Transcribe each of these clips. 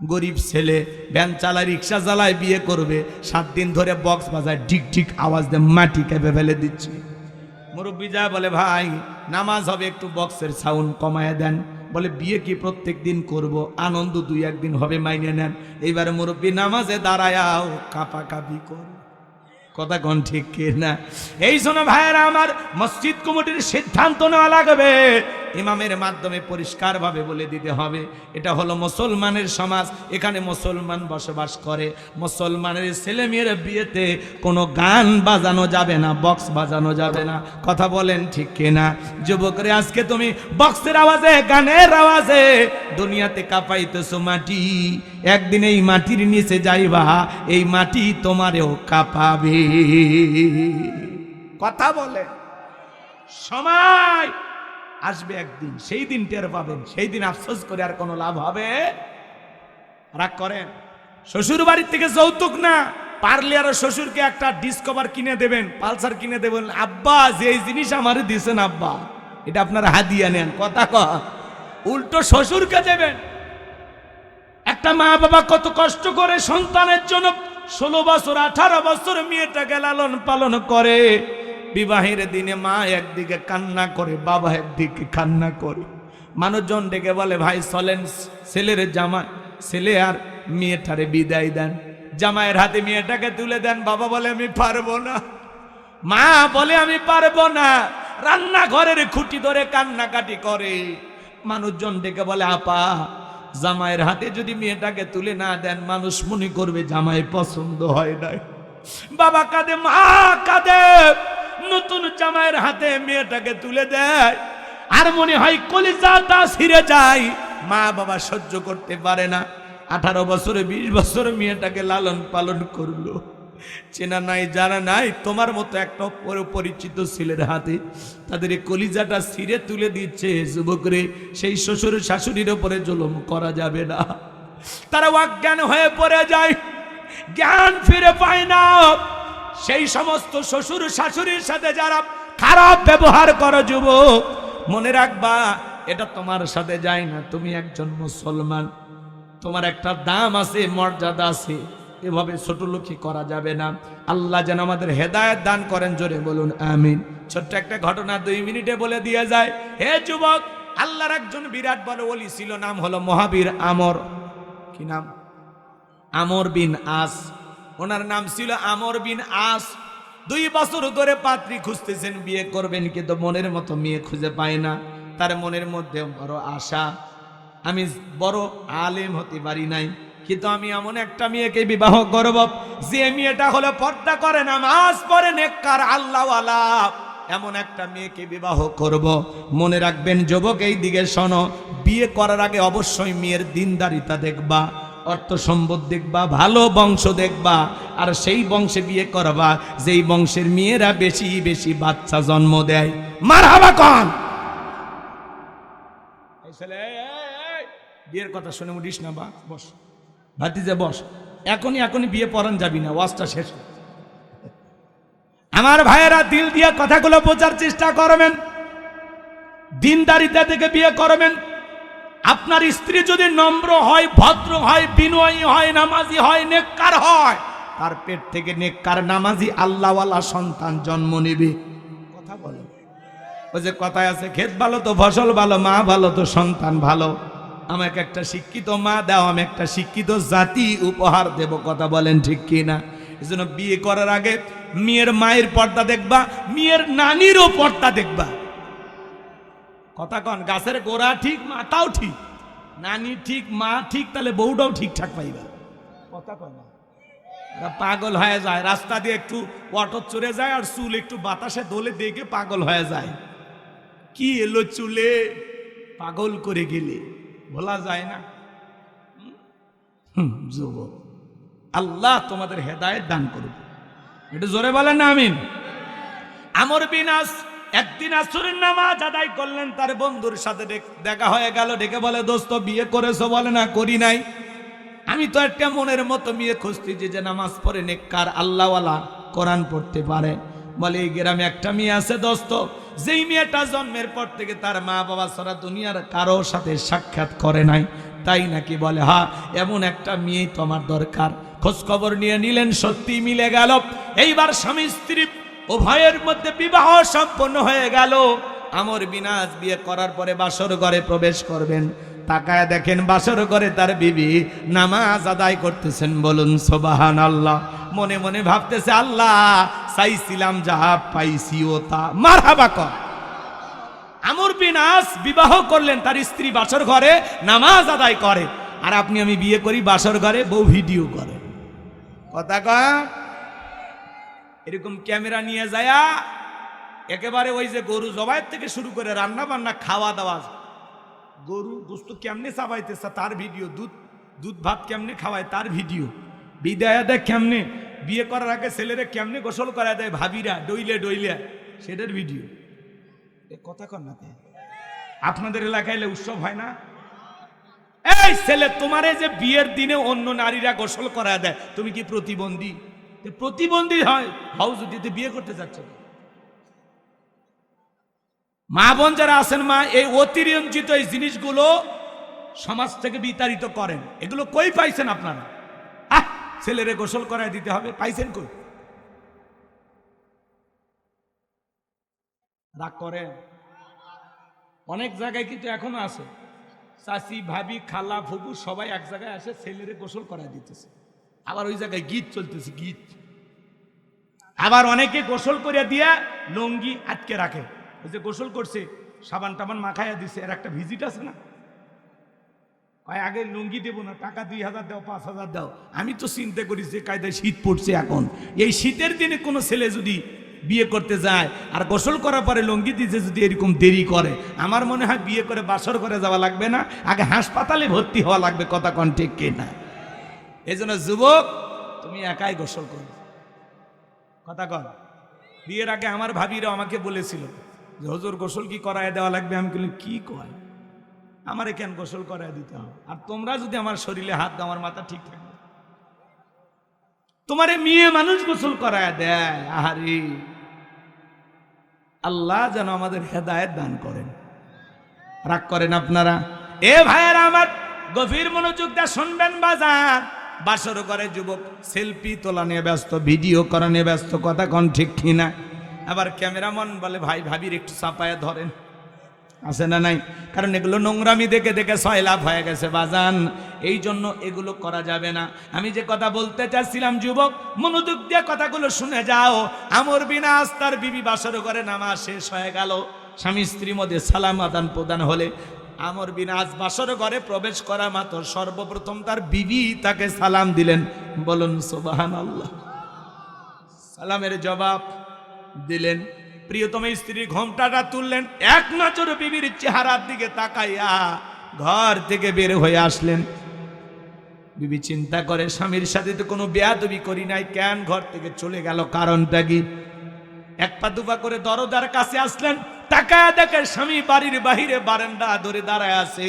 গরিব ছেলে, ভ্যান চালায়, রিক্সা চালায়, বিয়ে করবে, সাত দিন ধরে বক্স বাজায় ঠিক ঠিক আওয়াজ দিয়ে মাটি কেঁপে ফেলে দিচ্ছে। মুরব্বী যায় বলে, ভাই, নামাজ হবে, একটু বক্সের সাউন্ড কমায় দেন। বলে, বিয়ে কি প্রত্যেক দিন করব? আনন্দ দুই একদিন হবে, মাইনে নেন। এইবারে মুরব্বী, নামাজে দাঁড়ায়াও কাপা কাপি কর। কথা কোন ঠিক কি না এই জন্য ভাইয়েরা, আমার মসজিদ কমিটির সিদ্ধান্ত নেওয়া লাগবে। ইমামের মাধ্যমে পরিষ্কারভাবে বলে দিতে হবে। এটা হলো মুসলমানের সমাজ। এখানে মুসলমান বসবাস করে। মুসলমানের ছেলে মেয়ের বিয়েতে কোনো গান বাজানো যাবে না, বক্স বাজানো যাবে না। কথা বলেন ঠিক কিনা? যুবকরে, আজকে তুমি বক্সের আওয়াজে, গানের আওয়াজে দুনিয়াতে কাঁপাইতেছো মাটি। একদিন এই মাটির নিচে যাইবা, এই মাটি তোমারেও কাঁপাবে। কথা বলে সময় আসবে একদিন, সেই দিন টের পাবেন, সেই দিন আফসোস করে আর কোনো লাভ হবে? রাগ করেন। শ্বশুর বাড়ির থেকে যৌতুক না, পারলে আরও শ্বশুরকে একটা ডিসকভার কিনে দেবেন, পালসার কিনে দেবেন, আব্বা যে জিনিস আমারে দিছেন আব্বা, এটা আপনার হাদিয়া নেন, কথা ক উল্টো শ্বশুরকে দেবেন। একটা মা বাবা কত কষ্ট করে সন্তানের জন্য ষোলো বছর, আঠারো বছর মেয়েটাকে লালন পালন করে। বিবাহের দিনে মা একদিকে কান্না করে, বাবা একদিকে কান্না করে। মানুষজন ডেকে বলে, ভাই, চলেন ছেলের জামাই, ছেলে আর মেয়েটারে বিদায় দেন। জামাইয়ের হাতে মেয়েটাকে তুলে দেন। বাবা বলে, আমি পারব না। মা বলে, আমি পারব না। রান্নাঘরের খুঁটি ধরে কান্নাকাটি করে। মানুষজন ডেকে বলে, আপা, জামাইয়ের হাতে যদি মেয়েটাকে তুলে না দেন, মানুষ মনে করবে জামাই পছন্দ হয় নাই। বাবা কাঁদে, মা, কাঁদে। নতুন জামাইয়ের হাতে মেয়েটাকে তুলে দেয়। আর মনে হয় কলিজাটা ছিঁড়ে যায়। মা বাবা সহ্য করতে পারে না। আঠারো বছরে, বিশ বছর মেয়েটাকে লালন পালন করল। চেনা নাই, জানা নাই, তোমার মতো একটা পরিচিত ছেলের হাতে তাদের কলিজাটা ছিঁড়ে তুলে দিচ্ছে যুবকরে। সেই শ্বশুর শাশুড়ির ওপরে জুলুম করা যাবে না। তারা অজ্ঞান হয়ে পড়ে যায়। জ্ঞান ফিরে পায় না। সেই সমস্ত শ্বশুর শাশুড়ির সাথে যারা খারাপ ব্যবহার করো যুবক, মনে রাখবা, এটা তোমার সাথে যায় না। তুমি একজন মুসলমান, তোমার একটা দাম আছে, মর্যাদা আছে, এভাবে ছোট লোকই করা যাবে না। আল্লাহ যেন আমাদের হেদায়েত দান করেন, জোরে বলুন, আমিন। ছোট্ট একটা ঘটনা দুই মিনিটে বলে দিয়ে যায়। হে যুবক, আল্লাহর একজন বিরাট বড় ওলি ছিল, নাম হলো মহাবীর আমর। কি নাম? আমর বিন আস। ওনার নাম ছিল আমর বিন আস। দুই বছর ধরে পাত্রী খুঁজতেছেন, বিয়ে করবেন কিন্তু মনের মতো মেয়ে খুঁজে পায় না। তার মনের মধ্যে বড় আশা। আমি বড় আলেম হতে পারি নাই, কিন্তু আমি এমন একটা মেয়েকে বিবাহ করব, যে মেয়েটা হলো পর্দা করে না মাস পরে নেককার, আল্লাহওয়ালা। এমন একটা মেয়েকে বিবাহ করব। মনে রাখবেন, যুবক এই দিকে শোনো, বিয়ে করার আগে অবশ্যই মেয়ের দিনদারিতা দেখবা। অর্থ সম্পদ দেখবা, ভালো বংশ দেখবা, আর সেই বংশে বিয়ে করবা, যেই বংশের মেয়েরা বেশি বেশি বাচ্চা জন্ম দেয়। মার হাবা কন বিয়ের কথা শুনে উঠিস না, বা, বস। ভাতিজে, বস, এখনই এখনই বিয়ে পড়ান যাবি না, ওয়াজটা শেষ আমার ভাইয়েরা দিল দিয়ে কথাগুলো বোঝার চেষ্টা করবেন। দিনদারিতা থেকে বিয়ে করবেন। আপনার স্ত্রী যদি নম্র হয়, ভদ্র হয়, বিনয়ী হয়, নামাজি হয়, নেককার হয়, তার পেট থেকে নেককার নামাজি আল্লাহওয়ালা সন্তান জন্ম নেবে। কথা বলে। ওই যে কথায় আছে ক্ষেত ভালো তো ফসল ভালো, মা ভালো তো সন্তান ভালো। আমাকে একটা শিক্ষিত মা দাও, আমি একটা শিক্ষিত জাতি উপহার দেব, কথা বলেন ঠিক কি না এই জন্য বিয়ে করার আগে মেয়ের মায়ের পর্দা দেখবা, মেয়ের নানিরও পর্দা দেখবা। কথা কন, গাছের গোড়া ঠিক, মাথাও ঠিক। নানি ঠিক, মা ঠিক, তাহলে বউটাও ঠিকঠাক পাইবা। কথা কন পাগল হয়ে যায়, রাস্তা দিয়ে একটু অটো চড়ে যায় আর চুল একটু বাতাসে দোলে দেখে পাগল হয়ে যায়। কি এলো চুলে? পাগল করে গেলে বলা যায় না। যুবক, আল্লাহ তোমাদের হেদায়েত দান করুক। এটা জোরে বলেন না, আমিন। আমর বিনাশ একদিন আসরের নামাজ আদায় করলেন, তার বন্ধুর সাথে দেখা হয়ে গেল, ডেকে বলে, দোস্ত, বিয়ে করেছ বলে না, করি নাই। আমি তো একটা মনের মতো মেয়ে খুঁজতেছি যে নামাজ পড়ে নেককার, আল্লাহওয়ালা কোরআন পড়তে পারে। বলে, এই গ্রামে একটা মেয়ে আছে, দোস্ত। যেই মেয়েটা জন্মের পর থেকে তার মা বাবা ছাড়া দুনিয়ার কারও সাথে সাক্ষাৎ করে নাই। তাই নাকি বলে, হা, এমন একটা মেয়েই তো আমার দরকার। খোঁজ খবর নিয়ে নিলেন সত্যি মিলে গেল। এইবার স্বামী স্ত্রী উভয়ের মধ্যে বিবাহ সম্পন্ন হয়ে গেল। আমর বিনাশ বিয়ে করার পরে বাসর ঘরে প্রবেশ করবেন। তাকায় দেখেন বাসর ঘরে তার বিবি নামাজ আদায় করতেছেন। বলুন সোবাহান আল্লাহ মনে মনে ভাবতেছে, আল্লাহ, চাইছিলাম যাহা পাইছি ও তা। মার হাবা কর। আমর বিনাশ বিবাহ করলেন, তার স্ত্রী বাসর ঘরে নামাজ আদায় করে। আর আপনি আমি বিয়ে করি বাসর ঘরে বউ ভিডিও করে। কথা কয়? এরকম ক্যামেরা নিয়ে যায়া একেবারে ওই যে গরু জবাইয়ের থেকে শুরু করে রান্না বান্না খাওয়া দাওয়া গরু গোস্ত কেমনে চাবাইতেছে তার ভিডিও, দুধ দুধ ভাত কেমনে খাওয়ায় তার ভিডিও। বিদায়া দেয় কেমনে? বিয়ে করার আগে ছেলেরা কেমনে গোসল করা দেয় ভাবিরা, ডইলে ডইলে। সেটার ভিডিও। এ কথা কর না আপনাদের এলাকায় এলে উৎসব হয় না? এই ছেলে, তোমারে যে বিয়ের দিনে অন্য নারীরা গোসল করা দেয়, তুমি কি প্রতিবন্ধী? প্রতিবন্ধী হয় হাউ যদি বিয়ে করতে যাচ্ছ। মা বোন যারা আছেন, মা, এই অতিরঞ্জিত এই জিনিসগুলো সমাজ থেকে বিতাড়িত করেন। এগুলো কই পাইছেন আপনারা? আহ, ছেলেরে গোসল করায় দিতে হবে, পাইছেন কই? রাগ করেন? অনেক জায়গায় কিন্তু এখনও আছে। চাচি, ভাবি, খালা ফুবু সবাই এক জায়গায় আসে, ছেলেরে গোসল করায় দিতেছে। আবার ওই জায়গায় গীত চলতেছে, গীত। আবার অনেকে গোসল করে দিয়া লঙ্গি আটকে রাখে। ওই যে গোসল করছে, সাবান টাবান মাখাইয়া দিছে, এর একটা ভিজিট আছে না? কয়, আগে লুঙ্গি দেবো না, টাকা দুই হাজার দাও, পাঁচ হাজার দাও। আমি তো চিন্তা করি যে কায়দায় শীত পড়ছে এখন। এই শীতের দিনে কোনো ছেলে যদি বিয়ে করতে যায়, আর গোসল করার পরে লুঙ্গি দিতে যদি এরকম দেরি করে, আমার মনে হয় বিয়ে করে বাসর করে যাওয়া লাগবে না। আগে হাসপাতালে ভর্তি হওয়া লাগবে, কথা কন ঠিক না এই জন্য যুবক, তুমি একাই গোসল করো কথা কন। বিয়ের আগে আমার ভাবিরা আমাকে বলেছিল যে, হজুর, গোসল কি করায় দেওয়া লাগবে? আমি কিন্তু কি কয়? আমারে কেন গোসল করায় দিতে হবে? আর তোমরা যদি আমার শরীরে হাত দাও, আমার মাথা ঠিক থাকবে। তোমারে মেয়ে মানুষ গোসল করায় দেয়। আহারে। আল্লাহ যেন আমাদের হেদায়েত দান করেন। রাগ করেন আপনারা? এ ভাইয়েরা আমার গভীর মনোযোগ দিয়ে শুনবেন বাজার। বাসর করে যুবক সেলফি তোলা নিয়ে ব্যস্ত, ভিডিও করা নিয়ে ব্যস্ত, কথা কোন ঠিক কিনা? আবার ক্যামেরাম্যান বলে, ভাই, ভাবির একটু চাপায় ধরেন। আছে না নাই? কারণ এগুলো নোংরামি দেখে দেখে সয়লাভ হয়ে গেছে, বাজান। এই জন্য এগুলো করা যাবে না। আমি যে কথা বলতে চাচ্ছিলাম, যুবক, মনোযোগ দিয়ে কথাগুলো শুনে যাও। আমর বিনাশ তার বিবি বাসর করে নামাজ শেষ হয়ে গেল। স্বামী স্ত্রীর মধ্যে সালাম আদান প্রদান হলে আমর বিনাশ বাসর ঘরে প্রবেশ করা মাত্র সর্বপ্রথম তার বিবি তাকে সালাম দিলেন। বলুন সোবাহান আল্লাহ সালামের জবাব দিলেন। প্রিয়তম স্ত্রীর ঘোমটাটা তুললেন। এক নজর বিবির চেহারার দিকে তাকাইয়া ঘর থেকে বের হয়ে আসলেন। বিবি চিন্তা করে, স্বামীর সাথে তো কোনো বেয়াদবি করি নাই। কেন ঘর থেকে চলে গেল? কারণটা কি? এক পা দুপা করে দরজার কাছে আসলেন। তাকায় দেখে স্বামী বাড়ির বাহিরে বারান্দা ধরে দাঁড়ায় আছে।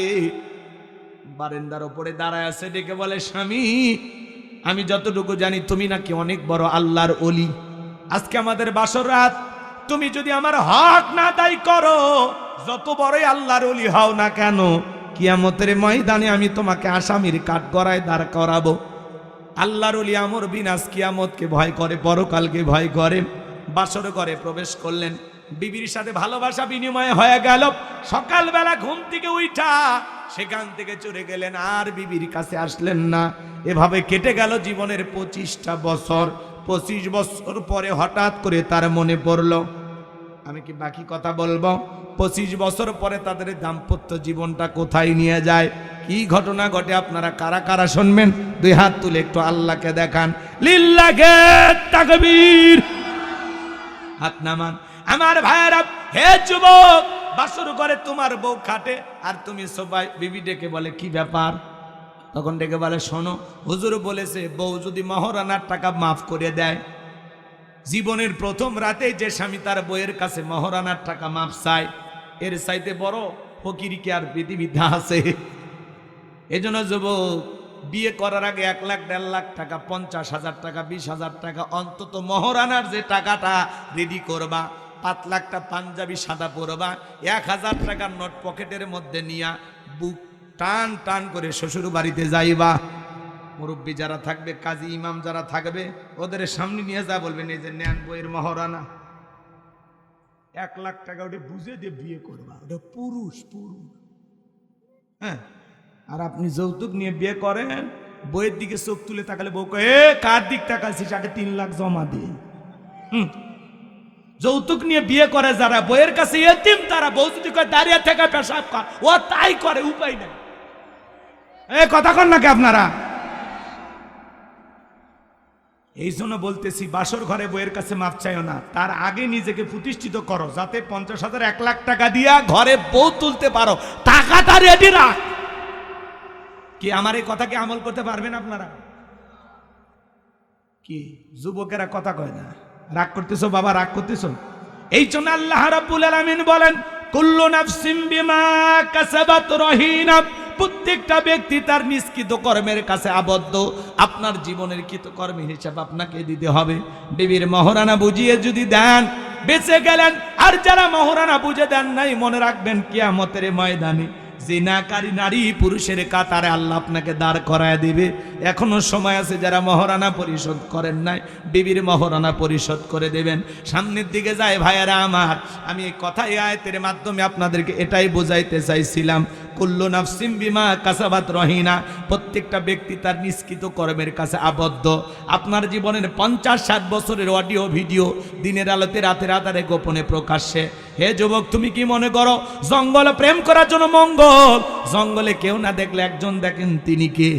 বারান্দার ওপরে দাঁড়ায় আছে, ডেকে বলে, স্বামী, আমি যতটুকু জানি তুমি নাকি অনেক বড় আল্লাহর অলি আজকে আমাদের বাসর রাত, তুমি যদি আমার হক না দায়ী করো, যত বড়ই আল্লাহর অলি হও না কেন, কিয়ামতের ময়দানে আমি তোমাকে আসামির কাঠ গড়ায় দাঁড় করাবো। আল্লাহর অলি আমর বিনাশ কিয়ামতকে ভয় করে, পরকালকে ভয় করে, বাসর ঘরে প্রবেশ করলেন। বিবির সাথে ভালোবাসা বিনিময় হয়ে গেল। সকালবেলা ঘুম থেকে উঠা সেখান থেকে চলে গেলেন, আর বিবির কাছে আসলেন না। এভাবে কেটে গেল জীবনের পঁচিশটা বছর। পঁচিশ বছর পরে হঠাৎ করে তার মনে পড়ল, আমি কি বাকি কথা বলব? পঁচিশ বছর পরে তাদের দাম্পত্য জীবনটা কোথায় নিয়ে যায়? কি ঘটনা ঘটে আপনারা কারা কারা শুনবেন? দুই হাত তুলে একটু আল্লাহকে দেখান। লিল্লাকে তাকবীর। হাত নামান। আমার ভাইয়েরা হে যুবক, বাসর করে তোমার বউ খাটে, আর তুমি সবাই বিবি ডেকে বলে, কি ব্যাপার? তখন ডেকে বলে, শোনো, হুজুর বলেছে, বউ যদি মহারানার টাকা মাফ করে দেয়, জীবনের প্রথম রাতে যে স্বামী তার বইয়ের কাছে মহারানার টাকা মাফ চায়, এর চাইতে বড় ফকিরি কি আর পৃথিবীতে আছে? এজন্য যুবক, বিয়ে করার আগে এক লাখ, দেড় লাখ টাকা, পঞ্চাশ হাজার টাকা, বিশ হাজার টাকা, অন্তত মহরানার যে টাকাটা রেডি করবা পাঁচ লাখটা পাঞ্জাবি সাদা পরবা, এক হাজার টাকার নোট পকেটের মধ্যে নিয়া বুক টান টান করে শ্বশুর বাড়িতে যাইবা। মুরব্বী যারা থাকবে, কাজী ইমাম যারা থাকবে, ওদের সামনে নিয়ে যা বলবেন, এই যে নেন বইয়ের মহারানা। এক লাখ টাকা ওটা বুঝে দিয়ে বিয়ে করবা, ওটা পুরুষ পুরুষ। হ্যাঁ? আর আপনি যৌতুক নিয়ে বিয়ে করেন, বইয়ের দিকে চোখ তুলে তাকালে বউ এ, কার দিক তাকাইছিস? আগে তিন লাখ জমা দিয়ে হুম? যৌতুক নিয়ে বিয়ে করে যারা, বইয়ের কাছে এতিম তারা, বউ যদি কয়, দাঁড়িয়ে থেকে পেশাব কর ও তাই করে, উপায় নেই। এ, কথা কন নাকি আপনারা? এই জন্য বলতেছি, বাসর ঘরে বইয়ের কাছে মাপ চাইও না। তার আগে নিজেকে প্রতিষ্ঠিত করো, যাতে পঞ্চাশ হাজার এক লাখ টাকা দিয়া ঘরে বউ তুলতে পারো। টাকাটা রেডি রাখ। কি আমার এই কথাকে আমল করতে পারবেন আপনারা? কি, যুবকেরা কথা কয় না? রাগ করতেছো, বাবা, রাগ করতেছো? এই জন্য আল্লাহ রাব্বুল আলামিন বলেন, কুল্লু নাফসিম বিমা কাসাবাত রহিনা। প্রত্যেকটা ব্যক্তি তার নিষ্কৃত কর্মের কাছে আবদ্ধ। আপনার জীবনের কৃত কর্মের হিসাব আপনাকে দিতে হবে। বিবির মহারানা বুঝিয়ে যদি দেন, বেঁচে গেলেন। আর যারা মহারানা বুঝে দেন নাই, মনে রাখবেন কিয়ামতের ময়দানে জিনাকারী নারী, পুরুষের কাতারে আল্লাহ আপনাকে দাঁড় করায় দিবে। এখনও সময় আছে যারা মহারানা পরিশোধ করেন নাই, বিবির মহারানা পরিশোধ করে দেবেন। সামনের দিকে যায়, ভাইয়ারা আমার, আমি এই আয়তের মাধ্যমে আপনাদেরকে এটাই বোঝাইতে চাইছিলাম। কুল্লু নাফসিম বিমা কাসাবাত রহিনা, প্রত্যেকটা ব্যক্তি তার নিষ্কৃত কর্মের কাছে আবদ্ধ। আপনার জীবনের পঞ্চাশ ষাট বছরের অডিও ভিডিও দিনের আলোতে রাতের আধারে গোপনে প্রকাশ্যে। হে যুবক, তুমি কি মনে করো জঙ্গলে প্রেম করার জন্য মঙ্গল? জঙ্গলে কেউ না দেখলে একজন দেখেন তিনি কে?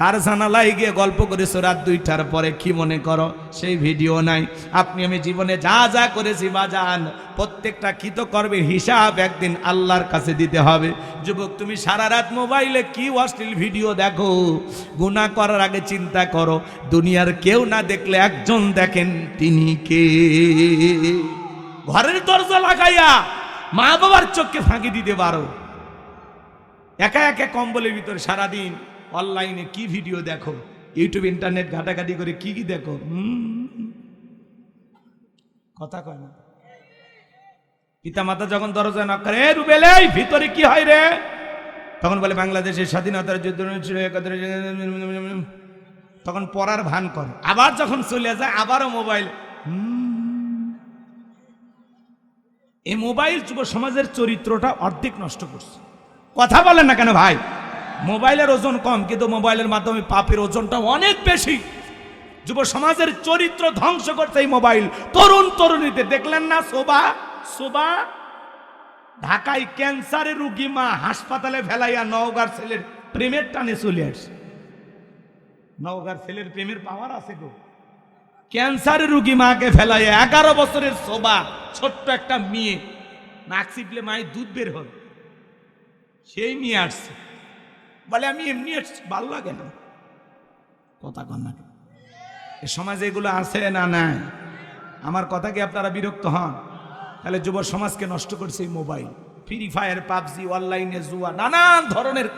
কার জানালায় গিয়ে গল্প করেছ রাত দুইটার পরে, কি মনে করো? সেই ভিডিও নাই। আপনি, আমি জীবনে যা যা করেছি বা যান প্রত্যেকটা কৃতকর্মের হিসাব একদিন আল্লাহর কাছে দিতে হবে। যুবক, তুমি সারা রাত মোবাইলে কি অশ্লীল ভিডিও দেখো? গুণা করার আগে চিন্তা করো, দুনিয়ার কেউ না দেখলে একজন দেখেন তিনি কে? ঘরের দরজা লাগাইয়া মা বাবার চোখকে ফাঁকি দিতে পারো। একা একা কম্বলের ভিতরে সারাদিন অনলাইনে কি ভিডিও দেখো? ইউটিউব, ইন্টারনেট ঘাটাঘাটি করে কি কি দেখো। কথা কয় না। পিতা মাতা যখন দরজা নক করে রুবেলে ভিতরে কি হয় রে? তখন বলে বাংলাদেশের স্বাধীনতার যুদ্ধ- তখন পড়ার ভান করে। আবার যখন চলে যায়, আবারও মোবাইল এই মোবাইল যুব সমাজের চরিত্রটা অর্ধেক নষ্ট করছে। কথা বলেন না কেন ভাই? মোবাইলের ওজন কম, কিন্তু মোবাইলের মাধ্যমে পাপের ওজনটা অনেক বেশি। যুব সমাজের চরিত্র ধ্বংস করছে এই মোবাইল। তরুণ তরুণীতে দেখলেন না শোভা? শোভা? ঢাকায় ক্যান্সারের রুগী মা হাসপাতালে ফেলাইয়া নওগার ছেলের প্রেমের টানে চলে আসছে নওগার ছেলের প্রেমের পাওয়ার আছে গো। ক্যান্সারের রুগী মাকে ফেলাইয়া এগারো বছরের শোভা। ছোট্ট একটা মেয়ে। নাক চিপলে মায়ের দুধ বের হল। সেই নিয়ে আসছে। বলে, আমি এমনি আসছি, ভালো লাগে না। কথা কন? এ সমাজে এগুলো আছে না নাই? আমার কথা কি আপনারা বিরক্ত হন? তাহলে যুব সমাজকে নষ্ট করছে এই মোবাইল। ফ্রি ফায়ার, পাবজি, অনলাইনে জুয়া, নানান ধরনের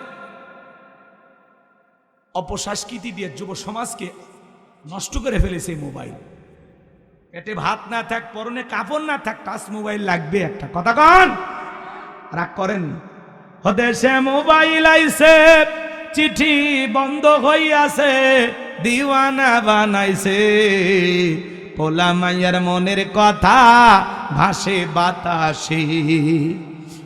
অপসংস্কৃতি দিয়ে যুব সমাজকে নষ্ট করে ফেলেছে মোবাইল। পেটে ভাত না থাক, পরনে কাপড় না থাক, টাচ মোবাইল লাগবে একটা। কথা কন? রাগ করেন হদেশে মোবাইল আইছে, চিঠি বন্ধ হইয়াছে, দিওয়ানা বানাইছে। পোলা মাইয়ার মনের কথা ভাসে বাতাসে।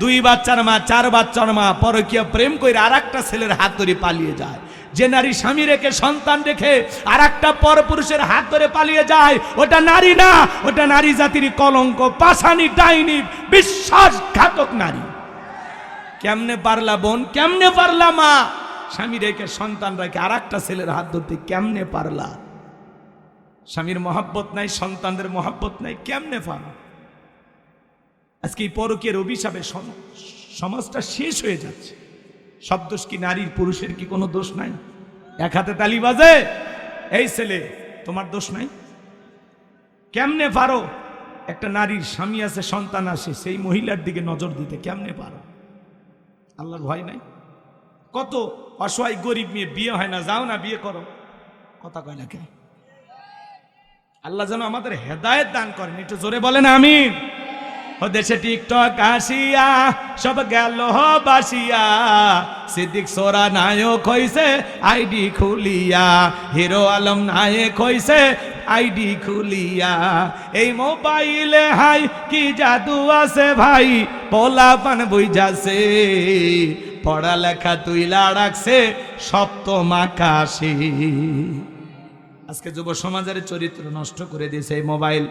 দুই বাচ্চার মা, চার বাচ্চার মা, পরকীয় প্রেম করে আর একটা ছেলের হাত ধরে পালিয়ে যায়। যে নারী স্বামী রেখে, সন্তান রেখে আর একটা পরপুরুষের হাত ধরে পালিয়ে যায়, ওটা নারী না, ওটা নারী জাতির কলঙ্ক, পাশানি, ডাইনি, বিশ্বাসঘাতক নারী। কেমনে পারলা বোন, কেমনে পারলা মা? স্বামী রেখে, সন্তান রেখে আর একটা ছেলের হাত ধরতে কেমনে পারলা? স্বামীর মহাব্বত নাই, সন্তানদের মহাব্বত নাই, কেমনে পারো আজকে এই পরকের অভিশাপে সম- সমাজটা শেষ হয়ে যাচ্ছে। সব দোষ কি নারীর, পুরুষের কি কোনো দোষ নাই? এক হাতে তালি বাজে, এই ছেলে, তোমার দোষ নাই? কেমনে পারো? একটা নারীর স্বামী আছে, সন্তান আসে সেই মহিলার দিকে নজর দিতে কেমনে পারো? আল্লাহর ভয় নাই? কত অসহায় গরিব মেয়ে, বিয়ে হয় না, যাও না বিয়ে করো। কথা কয় না কে? আল্লাহ যেন আমাদের হেদায়েত দান করেন, একটু জোরে বলেন, আমিন। ও দেশে টিকটক আসিয়া, সব গেল বাসিয়া। সিদ্দিক সোরা নায়ক হইছে, আইডি খুলিয়া। হিরো আলম নায়ক হইছে, আইডি খুলিয়া। এই মোবাইলে হাই, কি জাদু আছে ভাই? পোলা পান বুঝাছে, পড়ালেখা তুইলা রাখছে, সপ্তম আকাশে। আজকে যুব সমাজের চরিত্র নষ্ট করে দিয়েছে এই মোবাইল।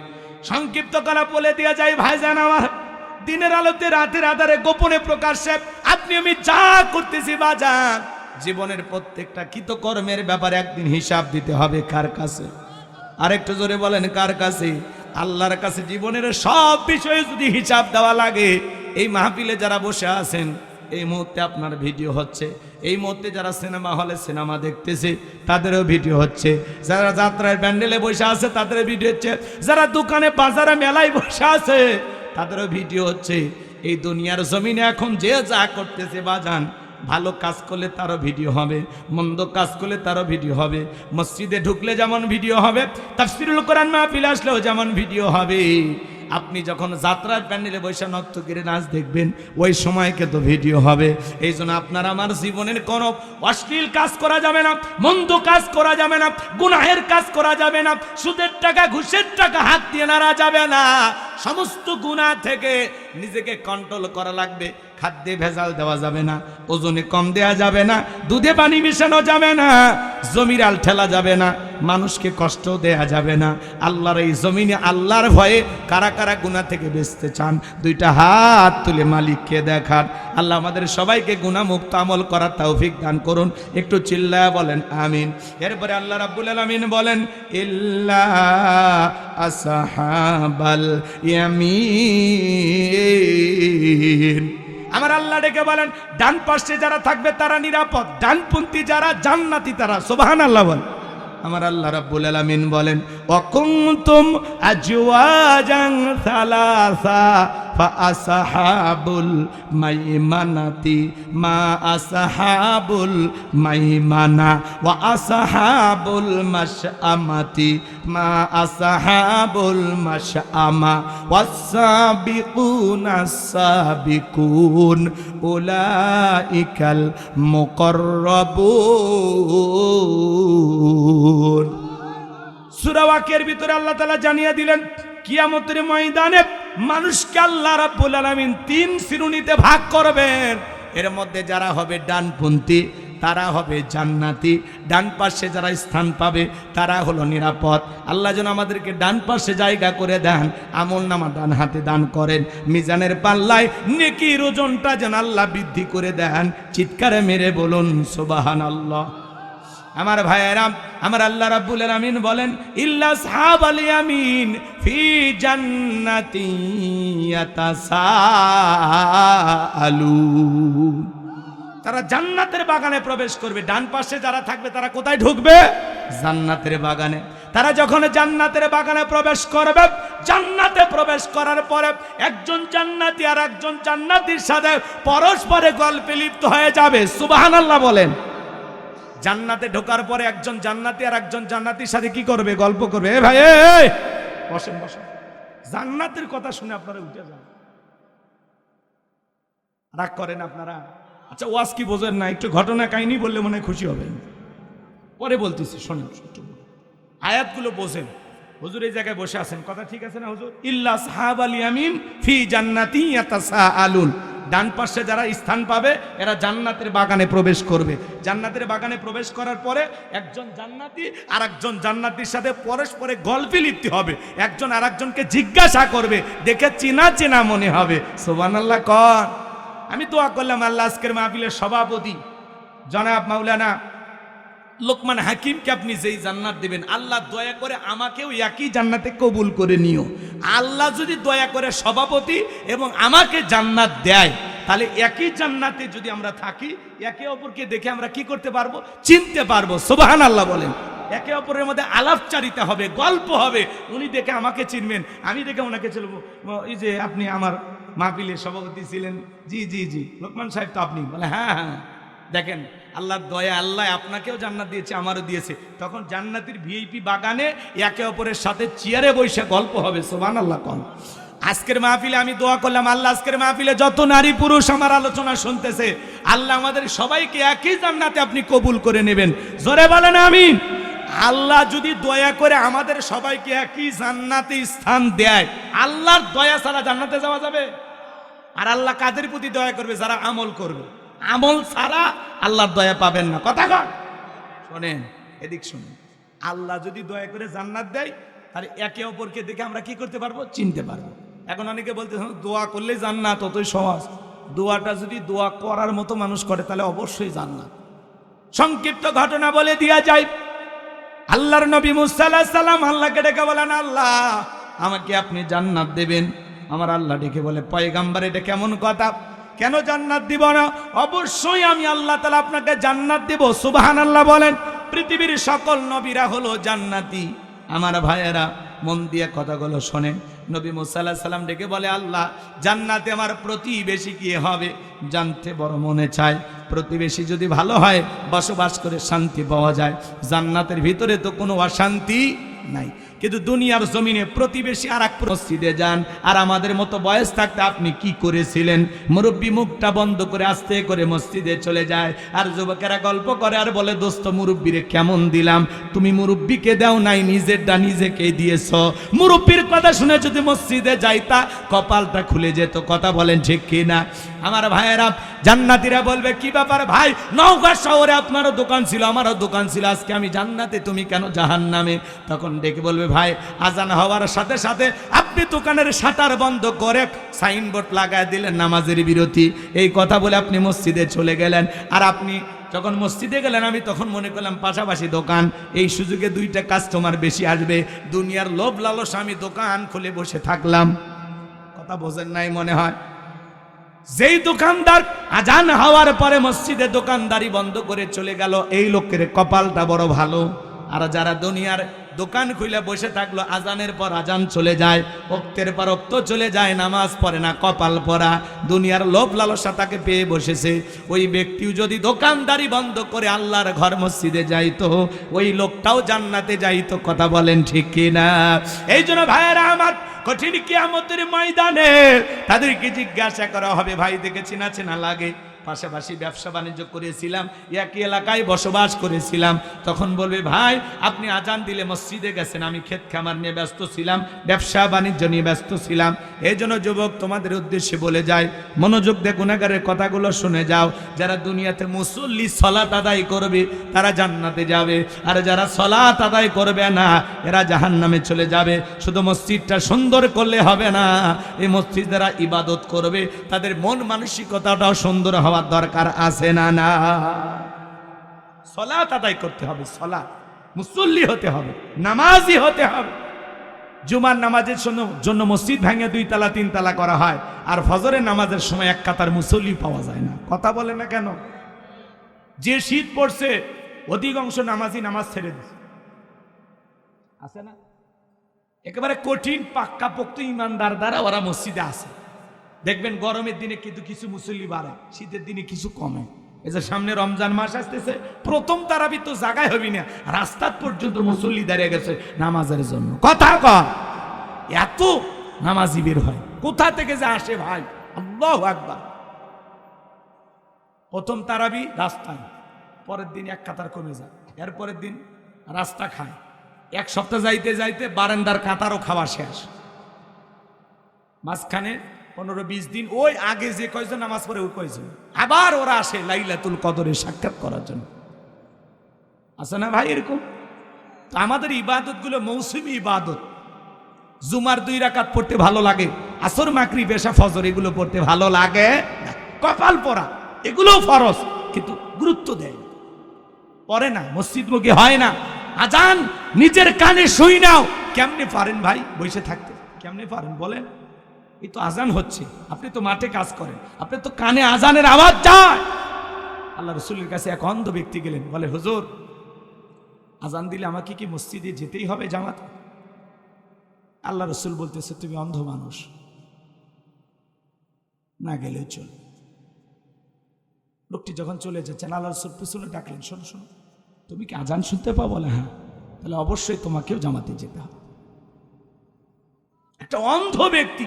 সংক্ষিপ্ত করা বলে দেওয়া যায়, ভাইজান আমার, দিনের আলোতে রাতের আধারে গোপনে প্রকাশ্যে আপনি আমি যা করতেছি বাজান, জীবনের প্রত্যেকটা কৃতকর্মের ব্যাপারে একদিন হিসাব দিতে হবে কার কাছে? আরেকটু জোরে বলেন, কার কাছে? আল্লাহর কাছে জীবনের সব বিষয়ে যদি হিসাব দেওয়া লাগে, এই মাহফিলে যারা বসে আছেন এই মুহূর্তে আপনার ভিডিও হচ্ছে। এই মুহূর্তে যারা সিনেমা হলে সিনেমা দেখতেছে, তাদেরও ভিডিও হচ্ছে। যারা যাত্রায় প্যান্ডেলে বসে আছে, তাদের ভিডিও হচ্ছে। যারা দোকানে, বাজারে, মেলায় বসে আছে, তাদেরও ভিডিও হচ্ছে। এই দুনিয়ার জমিনে এখন যে যা করতেছে বাজান, ভালো কাজ করলে তারও ভিডিও হবে, মন্দ কাজ করলে তারও ভিডিও হবে। মসজিদে ঢুকলে যেমন ভিডিও হবে, তাফসিরুল কোরআন মাহফিল আসলেও যেমন ভিডিও হবে। আপনি যখন যাত্রার প্যান্ডেলে বৈশা গিরে নাচ দেখবেন, ওই সময়কে তো ভিডিও হবে। এই জন্য আপনার আমার জীবনের কোনো অশ্লীল কাজ করা যাবে না, মন্দ কাজ করা যাবে না, গুনাহের কাজ করা যাবে না, সুদের টাকা, ঘুষের টাকা হাত দিয়ে নাড়া যাবে না। সমস্ত গুণা থেকে নিজেকে কন্ট্রোল করা লাগবে। খাদ্যে ভেজাল দেওয়া যাবে না, ওজনে কম দেওয়া যাবে না, দুধে পানি মিশানো যাবে না, জমির আল ঠেলা যাবে না, মানুষকে কষ্ট দেয়া যাবে না। আল্লাহর এই জমিনে আল্লাহর ভয়ে কারা কারা গুণা থেকে বেচতে চান? দুইটা হাত তুলে মালিককে দেখান। আল্লাহ আমাদের সবাইকে গুণামুক্ত আমল করার তৌফিক দান করুন। একটু চিল্লায় বলেন, আমিন। এরপরে আল্লাহ রাব্বুল আলামিন বলেন, ইল্লা ইয়ামিন। আমার আল্লাহ ডেকে বলেন, ডান পাশে যারা থাকবে তারা নিরাপদ, ডানপন্থী যারা জান্নাতি তারা সোবাহান আল্লাহ বল আমার আল্লাহ রাব্বুল আলামিন বলেন অকুমতুম আজওয়াজান সালাসা ফাআসহাবুল মাইমানাতি, মা আসহাবুল মাইমানা, ওয়া আসহাবুল মাশআমাতি, মা আসহাবুল মাশআমা ওয়াসাবিকুনা সাবিকুন, উলাইকাল মুকররাবুন। সূরা ওয়াকিয়ার ভিতরে আল্লাহ তাআলা জানিয়ে দিলেন, কিয়ামতের ময়দানে মানুষকে আল্লাহ রাব্বুল আলামিন তিন শ্রেণীতে ভাগ করবেন। এর মধ্যে যারা হবে ডানপন্থী, তারা হবে জান্নাতি। ডান পাশে যারা স্থান পাবে, তারা হলো নিরাপদ। আল্লাহ যেন আমাদেরকে ডান পাশে জায়গা করে দেন, আমল নামা ডান হাতে দান করেন। মিজানের পাল্লায় নেকির ওজনটা যেন আল্লাহ বৃদ্ধি করে দেন। চিৎকারে মেরে বলুন সুবাহান আল্লাহ আমার ভাইয়েরাম আমার আল্লাহ রাব্বুল আলামিন বলেন, ইল্লা সাহাবাল ইয়ামিন ফি জান্নাতি ইয়াতাসাআলুন. তারা জান্নাতের বাগানে প্রবেশ করবে। ডান পাশে যারা থাকবে, তারা কোথায় ঢুকবে? জান্নাতের বাগানে। তারা যখন জান্নাতের বাগানে প্রবেশ করবে, জান্নাতে প্রবেশ করার পরে একজন জান্নাতি আর একজন জান্নাতির সাথে পরস্পরে গল্পে লিপ্ত হয়ে যাবে। সুবহানাল্লাহ বলেন। জান্নাতে ঢোকার পরে একজন জান্নাতি আর একজন জান্নাতির সাথে কি করবে? গল্প করবে। এ ভাই বসেন বসেন। জান্নাতের কথা শুনে আপনারা উঠে যান। রাগ করেন আপনারা? আচ্ছা ওয়াজ কি বোঝেন না? একটু ঘটনা কাহিনী বললে মনে খুশি হবেন। পরে বলতেছি, শোনেন আয়াতগুলো বোঝেন। হুজুর এই জায়গায় বসে আছেন। কথা ঠিক আছে না, হুজুর? ইল্লা সাহাব আল ইয়ামিন ফি জান্নাতি ইয়াতাসাআলুন। ডান পাশে যারা স্থান পাবে, এরা জান্নাতের বাগানে প্রবেশ করবে। জান্নাতের বাগানে প্রবেশ করার পরে একজন জান্নাতি আর একজন জান্নাতির সাথে পরস্পরে গল্পে লিপ্তি হবে। একজন আর একজনকে জিজ্ঞাসা করবে, দেখে চেনা চেনা মনে হবে। সোবানাল্লাহ কর আমি দোয়া করলাম আল্লাহ আজকের মাহবিলের সভাপতি। জনাব মাওলানা লোকমান হাকিমকে আপনি যেই জান্নাত দেবেন, আল্লাহ দয়া করে আমাকেও একই জান্নাতে কবুল করে নিও। আল্লাহ যদি দয়া করে সভাপতি এবং আমাকে জান্নাত দেয়, তাহলে একই জান্নাতে যদি আমরা থাকি, একে অপরকে দেখে আমরা কি করতে পারব? চিনতে পারব। সোবাহান আল্লাহ বলেন। একে অপরের মধ্যে আলাপচারিতা হবে, গল্প হবে। উনি দেখে আমাকে চিনবেন, আমি দেখে ওনাকে চলবো এই যে আপনি আমার মাহফিলের সভাপতি ছিলেন। জি জি জি। লোকমান সাহেব তো আপনি। বলে হ্যাঁ হ্যাঁ। দেখেন আল্লাহর দয়া, আল্লাহ আপনাকেও জান্নাত দিয়েছে, আমারও দিয়েছে। তখন জান্নাতের ভিআইপি বাগানে একে অপরের সাথে চেয়ারে বসে গল্প হবে সোবান আল্লাহ কন। আজকের মাহফিলে আমি দোয়া করলাম, আল্লাহ আজকের মাহফিলে যত নারী পুরুষ আমার আলোচনা শুনতেছে, আল্লাহ আমাদের সবাইকে একই জান্নাতে আপনি কবুল করে নেবেন। জোরে বলেন আমি আল্লাহ যদি দয়া করে আমাদের সবাইকে একই জান্নাতে স্থান দেয়, আল্লাহর দয়া ছাড়া জান্নাতে যাওয়া যাবে? আর আল্লাহ কাদের প্রতি দয়া করবে? যারা আমল করবে। আমল ছাড়া আল্লাহর দয়া পাবেন না। কথা কন। শোনেন, এদিক শুনেন। আল্লাহ যদি দয়া করে জান্নাত দেয়, তাহলে একে অপরকে দেখে আমরা কি করতে পারব? চিনতে পারব। এখন অনেকে বলতে দোয়া করলে জান্নাত, অতই সহজ। দোয়াটা যদি দোয়া করার মতো মানুষ করে, তাহলে অবশ্যই জান্নাত। সংক্ষিপ্ত ঘটনা বলে দিয়া যায় আল্লাহর নবী মুসাল্লাহ সাল্লাম আল্লাহকে ডেকে বলেন, আল্লাহ, আমাকে আপনি জান্নাত দেবেন। আমার আল্লাহ ডেকে বলে, পয়গাম্বার, এটা কেমন কথা? কেন জান্নাত দিব না? অবশ্যই আমি আল্লাহ তালা আপনাকে জান্নাত দিব। সুবাহান আল্লাহ বলেন, পৃথিবীর সকল নবীরা হলো জান্নাতি। আমার ভাইয়েরা, মন দিয়ে কথাগুলো শোনেন। নবী মুসাল্লাহ সাল্লাম ডেকে বলে, আল্লাহ, জান্নাতে আমার প্রতিবেশী কি হবে? জানতে বড় মনে চায়। প্রতিবেশী যদি ভালো হয়, বসবাস করে শান্তি পাওয়া যায়। জান্নাতের ভিতরে তো কোনো অশান্তি নাই। কিন্তু দুনিয়ার জমিনে প্রতিবেশী আর এক মসজিদে যান। আর আমাদের মতো বয়স থাকতে আপনি কি করেছিলেন? মুরব্বী মুখটা বন্ধ করে আস্তে করে মসজিদে চলে যায়। আর যুবকেরা গল্প করে আর বলে, দোস্ত, মুরব্বীরে কেমন দিলাম? তুমি মুরব্বীকে দাও নাই, নিজেরটা নিজেকে দিয়েছ। মুরব্বীর কথা শুনে যদি মসজিদে যাইতা, কপালটা খুলে যেত। কথা বলেন ঠিক কি না আমার ভাইয়েরা, জান্নাতিরা বলবে, কি ব্যাপার ভাই? নৌকা শহরে আপনারও দোকান ছিল, আমারও দোকান ছিল। আজকে আমি জান্নাতে, তুমি কেন জাহান নামে তখন ডেকে বলবে ভাই, আজান হওয়ার সাথে সাথে আপনি দোকানের শাটার বন্ধ করে সাইনবোর্ড লাগায় দিলেন নামাজের বিরতি। এই কথা বলে আপনি মসজিদে চলে গেলেন। আর আপনি যখন মসজিদে গেলেন, আমি তখন মনে করলাম পাশাপাশি দোকান। এই সুযোগে দুইটা কাস্টমার বেশি আসবে। দুনিয়ার লোভ লালস, আমি দোকান খুলে বসে থাকলাম। কথা বোঝেন নাই মনে হয়? যেই দোকানদার আজান হওয়ার পরে মসজিদে দোকানদারি বন্ধ করে চলে গেল, এই লোকের কপালটা বড় ভালো। আর যারা দুনিয়ার দোকান খুলে বসে থাকল, আজানের পর আজান চলে যায় অক্তের পর অক্ত চলে যায়, নামাজ পড়ে না, কপাল পরা দুনিয়ার লোভ লালসা তাকে পেয়ে বসেছে। ওই ব্যক্তিও যদি দোকানদারি বন্ধ করে আল্লাহর ঘর মসজিদে যাইতো, ওই লোকটাও জান্নাতে যাইতো, কথা বলেন ঠিক কিনা? এই জন্য ভাইয়েরা আমার কঠিন কিয়ামতের ময়দানে তাদেরকে জিজ্ঞাসা করা হবে, ভাই দেখে চেনা চেনা লাগে। পাশাপাশি ব্যবসা বাণিজ্য করেছিলাম, একই এলাকায় বসবাস করেছিলাম। তখন বলবে, ভাই, আপনি আজান দিলে মসজিদে গেছেন, আমি ক্ষেত খামার নিয়ে ব্যস্ত ছিলাম, ব্যবসা বাণিজ্য নিয়ে ব্যস্ত ছিলাম। এই জন্য যুবক তোমাদের উদ্দেশ্যে বলে যায়, মনোযোগ দিয়ে গুণাগারের কথাগুলো শুনে যাও। যারা দুনিয়াতে মুসল্লি সলাত আদায় করবে, তারা জান্নাতে যাবে। আর যারা সলাত আদায় করবে না, এরা জাহান নামে চলে যাবে। শুধু মসজিদটা সুন্দর করলে হবে না, এই মসজিদ যারা ইবাদত করবে, তাদের মন মানসিকতাটাও সুন্দর হওয়ার দরকার আছে না না? সলাত আদায় করতে হবে সলাত মুসল্লি হতে হবে, নামাজি হতে হবে। জুমার নামাজের জন্য মসজিদ ভেঙে দুই তালা, তিন তালা করা হয়, আর ফজরের নামাজের সময় এক কাতার মুসল্লি পাওয়া যায় না। কথা বলে না কেন? যে শীত পড়ছে, অধিকাংশ নামাজি নামাজ ছেড়ে দিচ্ছে আছে না? একেবারে কঠিন পাক্কা পোক্ত ইমানদার দ্বারা ওরা মসজিদে আসে। দেখবেন গরমের দিনে কিন্তু কিছু মুসল্লি বাড়ে, শীতের দিনে কিছু কমে। এই যে সামনে রমজান মাস আসতেছে, প্রথম তারাবি তো জায়গায় হবি না, রাস্তার পর্যন্ত মুসল্লি দাঁড়িয়ে গেছে নামাজের জন্য। কথা কর এত নামাজি বের হয়, কোথা থেকে যে আসে ভাই? আল্লাহ আকবার। প্রথম তারাবি রাস্তায়, পরের দিন এক কাতার কমে যায় এর পরের দিন রাস্তা খায়। এক সপ্তাহ যাইতে যাইতে বারান্দার কাতারও খাওয়া শেষ। মাঝখানে পনেরো, বিশ দিন ওই আগে যে কয়জন নামাজ পড়ে ওই কয়জন? আবার ওরা আসে লাইলাতুল কদরে সাক্ষাৎ করার জন্য। আছে না ভাই এরকম? তো আমাদের ইবাদতগুলো মৌসুমি ইবাদত। জুমার দুই রাকাত পড়তে ভালো লাগে, আসর মাকরি পেশা ফজর, এগুলো পড়তে ভালো লাগে কপাল পরা এগুলো ফরজ, কিন্তু গুরুত্ব দেয়। পড়ে না মসজিদ মুখী হয় না। আজান নিজের কানে শুই নাও। কেমনে পারেন ভাই? বসে থাকতে। কেমনে পারেন বলেন? এই তো আজান হচ্ছে, আপনি তো মাঠে কাজ করেন, আপনি তো কানে আজানের আওয়াজ যায় আল্লাহ রসুলের কাছে এক অন্ধ ব্যক্তি গেলেন, বলে, হুজুর, আজান দিলে আমাকে কি মসজিদে যেতেই হবে জামাতে? আল্লাহ রসুল বলতেছে, তুমি অন্ধ মানুষ, না গেলেও চল। লোকটি যখন চলে যাচ্ছেন, আল্লাহ রসুল পিছনে ডাকলেন, শোনো শোনো, তুমি কি আজান শুনতে পাও? বলে হ্যাঁ তাহলে অবশ্যই তোমাকেও জামাতে যেতে হবে। একটা অন্ধ ব্যক্তি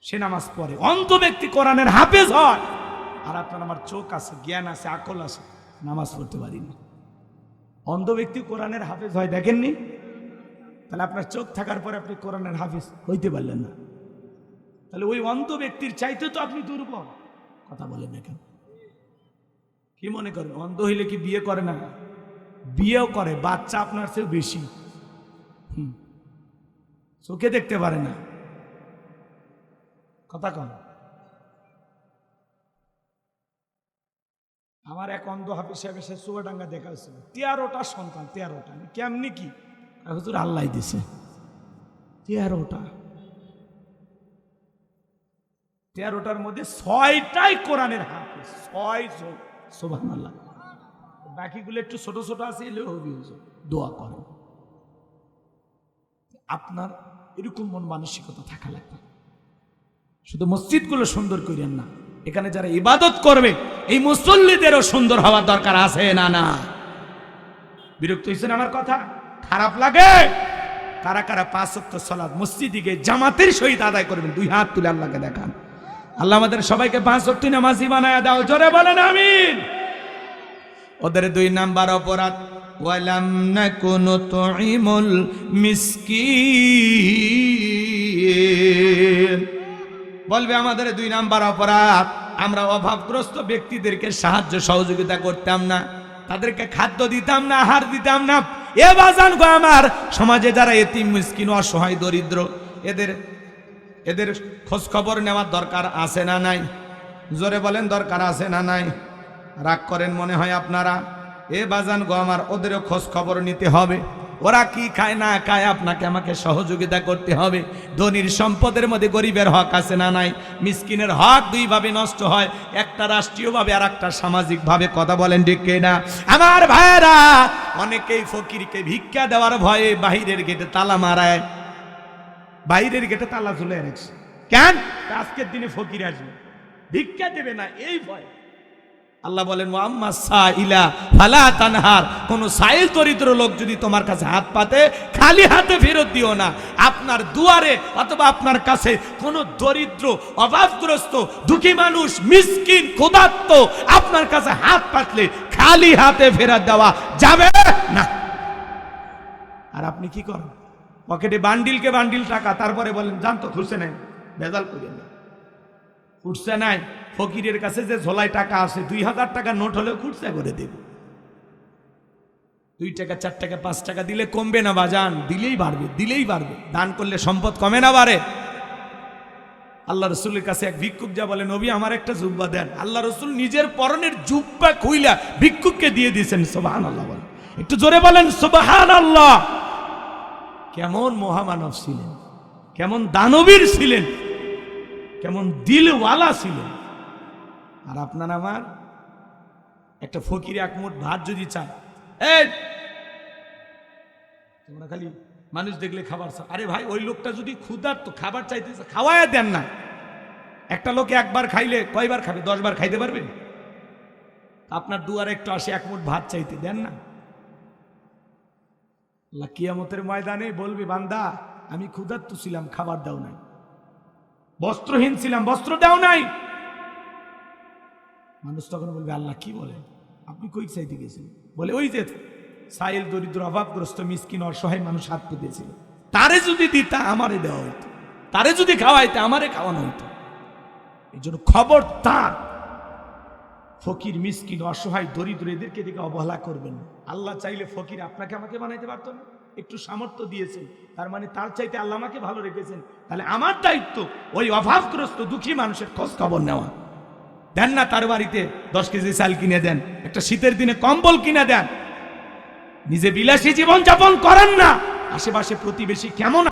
সে নামাজ পড়ে। অন্ধ ব্যক্তি কোরআনের হাফেজ হয়। আর আপনার আমার চোখ আছে, জ্ঞান আছে, আকল আছে, নামাজ পড়তে পারি না অন্ধ ব্যক্তি কোরআনের হাফেজ হয়, দেখেননি? তাহলে আপনার চোখ থাকার পরে আপনি কোরআনের হাফেজ হইতে পারলেন না। তাহলে ওই অন্ধ ব্যক্তির চাইতে তো আপনি দুর্বল। কথা বলেন না কেন? কি মনে করেন, অন্ধ হইলে কি বিয়ে করে না? বিয়েও করে, বাচ্চা আপনার চেয়ে বেশি। হুম। চোখে দেখতে পারে না। কথা কন। আমার এক অন্ধ হাফিজ সাহেব এসে চুয়াডাঙ্গা দেখা হয়েছিল তেরোটা সন্তান, তেরোটা। কেমনি কি? হুজুর আল্লাহ দিছে। তেরোটা। তেরোটার মধ্যে ছয়টাই কোরআনের হাফিজ। ছয় সোভান আল্লাহ বাকিগুলো একটু ছোট ছোট আছে এলেও হবি দোয়া করেন। আপনার এরকম মন মানসিকতা থাকা লাগবে। শুধু মসজিদগুলো সুন্দর করেন না, এখানে যারা ইবাদত করবে, এই মুসল্লিদেরও সুন্দর হওয়ার দরকার আছে না না? বিরক্ত হয়েছেন আমার কথা? খারাপ লাগে। কারা কারা পাঁচ সপ্ত সলাদ মসজিদে গিয়ে জামাতের সহিত আদায় করবেন, দুই হাত তুলে আল্লাহকে দেখান। আল্লাহ আমাদের সবাইকে পাঁচ সপ্ত নামাজি বানায় দাও, জোরে বলেন আমিন। ওদের দুই নাম্বার অপরাধ, ওয়ালাম নাকুনু তুইমুল মিসকিন। বলবে আমাদের দুই নাম্বার অপরাধ। আমরা অভাবগ্রস্ত ব্যক্তিদেরকে সাহায্য সহযোগিতা করতাম না। তাদেরকে খাদ্য দিতাম না, আহার দিতাম না। এ বাজান গো আমার। সমাজে যারা এতিম, মিসকিন, অসহায়, দরিদ্র, এদের এদের খোঁজ খবর নেওয়ার দরকার আছে না নাই? জোরে বলেন, দরকার আছে না নাই? রাগ করেন মনে হয় আপনারা? এ বাজান গো আমার, ওদেরও খোঁজ খবর নিতে হবে। ওরা কি খায় না খায় আপনাকে আমাকে সহযোগিতা করতে হবে। ধনির সম্পদের মধ্যে গরিবের হক আছে না নাই? মিসকিনের হক দুইভাবে নষ্ট হয়, একটা রাষ্ট্রীয়ভাবে আর একটা সামাজিকভাবে। কথা বলেন ঠিক না আমার ভাইয়েরা, অনেকেই ফকিরকে ভিক্ষা দেওয়ার ভয়ে বাহিরের গেটে তালা মারায়। বাইরের গেটে তালা ঝুলে রেখেছে। কেন? আজকের দিনে ফকির আসবে। ভিক্ষা দেবে না, এই ভয়। আল্লাহ বলেন তানহার। কোন সাইল দরিদ্র লোক যদি তোমার কাছে হাত পাতে, খালি হাতে ফেরত দিও না। আপনার দুয়ারে অথবা আপনার কাছে কোন দরিদ্র, অভাবগ্রস্ত, দুঃখী মানুষ, মিসকিন, ক্ষুধার্ত, আপনার কাছে হাত পাতলে খালি হাতে ফেরত দেওয়া যাবে না। আর আপনি কি করেন? পকেটে বান্ডিলকে বান্ডিল টাকা, তারপরে বলেন, জানতো খুঁজছে নাই, ভেজাল করেন খুঁজছে নাই ফকিরের কাছে যে ঝোলায় টাকা আছে, দুই হাজার টাকা নোট হলেও খুঁজছে করে দেব। দুই টাকা, চার টাকা, পাঁচ টাকা দিলে কমবে না বাজান, দিলেই বাড়বে দিলেই বাড়বে। দান করলে সম্পদ কমে না বাড়ে। আল্লাহ রসুলের কাছে এক ভিক্ষুক যা বলে, নবী, আমার একটা জুব্বা দেন। আল্লাহ রসুল নিজের পরনের জুব্বা খুইলা ভিক্ষুককে দিয়ে দিয়েছেন সোবাহান আল্লাহ বলেন একটু জোরে বলেন সোবাহান আল্লাহ কেমন মহামানব ছিলেন, কেমন দানবীর ছিলেন, কেমন দিলওয়ালা ছিলেন। আর আপনার আমার একটা ফকির এক মুঠ ভাত যদি চায় এই! তোমরা খালি মানুষ দেখলে খাবার চাও। আরে ভাই ওই লোকটা যদি ক্ষুধার তো খাবার চাইতেছে খাওয়ায় দেন না। একটা লোকে একবার খাইলে কয়বার খাবে? দশবার খাইতে পারবে? আপনার দুয়ারে একটু আসে এক মুঠ ভাত চাইতে দেন না। আল্লাহ কিয়ামতের ময়দানে বলবে বান্দা আমি ক্ষুধার্ত ছিলাম খাবার দাও নাই। বস্ত্রহীন ছিলাম বস্ত্র দাও নাই। মানুষ তখন বলবে, আল্লাহ কি বলে? আপনি কই চাইতে গেছেন? বলে, ওই যে সাইল দরিদ্র, অভাবগ্রস্ত, মিসকিন, অসহায় মানুষ হাত পেতেছিল। তারে যদি দিতা, আমারে দেওয়া হইতো। তারে যদি খাওয়াইতে, আমারে খাওয়ানো হইতো। এই জন্য খবর তার ফকির, মিসকিন, অসহায়, দরিদ্র, এদেরকে দিকে অবহেলা করবেন। আল্লাহ চাইলে ফকির আপনাকে আমাকে বানাইতে পারতো না। একটু সামর্থ্য দিয়েছেন। তার মানে তার চাইতে আল্লাহ আমাকে ভালো রেখেছেন। তাহলে আমার দায়িত্ব ওই অভাবগ্রস্ত, দুঃখী মানুষের খোঁজ খবর নেওয়া। দেন না তার বাড়িতে, দশ কেজি চাল কিনে দেন। একটা শীতের দিনে কম্বল কিনে দেন। নিজে বিলাসী জীবন যাপন করেন না। আশেপাশে প্রতিবেশী কেমন